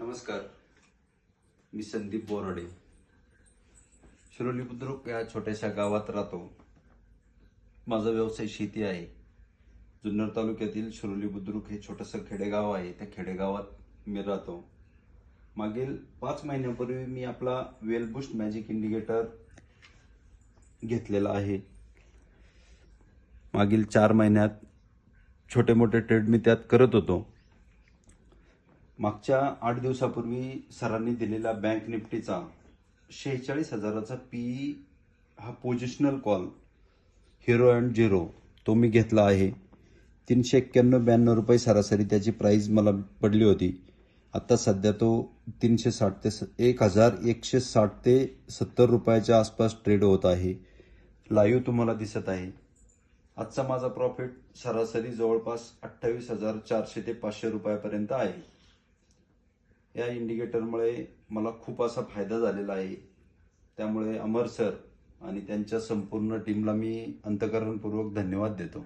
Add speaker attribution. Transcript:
Speaker 1: नमस्कार. मी संदीप बोराडे. शिरोली बुद्रुक या छोट्याशा गावात राहतो. माझा व्यवसाय शेती आहे. जुन्नर तालुक्यातील शिरोली बुद्रुक हे छोटंसं खेडेगाव आहे. त्या खेडेगावात मी राहतो. मागील पाच महिन्यापूर्वी मी आपला वेलबुस्ट मॅजिक इंडिकेटर घेतलेला आहे. मागील चार महिन्यात छोटे मोठे ट्रेड मी त्यात करत होतो. मागच्या आठ दिवसापूर्वी सरांनी दिलेला बँक निफ्टीचा शेहेचाळीस हजाराचा पी हा positional call hero and zero तो मी घेतला आहे. तीनशे एक्क्याण्णव ब्याण्णव रुपये सरासरी त्याची प्राईज मला पडली होती. आत्ता सध्या तो तीनशे साठ ते स एक हजार एकशे साठ ते सत्तर रुपयाच्या आसपास ट्रेड होत आहे. लाईव्ह तुम्हाला दिसत आहे. आजचा माझा प्रॉफिट सरासरी जवळपास अठ्ठावीस हजार चारशे ते पाचशे रुपयापर्यंत आहे. या इंडिकेटरमुळे मला खूप असा फायदा झालेला आहे. त्यामुळे अमर सर आणि त्यांच्या संपूर्ण टीमला मी अंतकरणपूर्वक धन्यवाद देतो.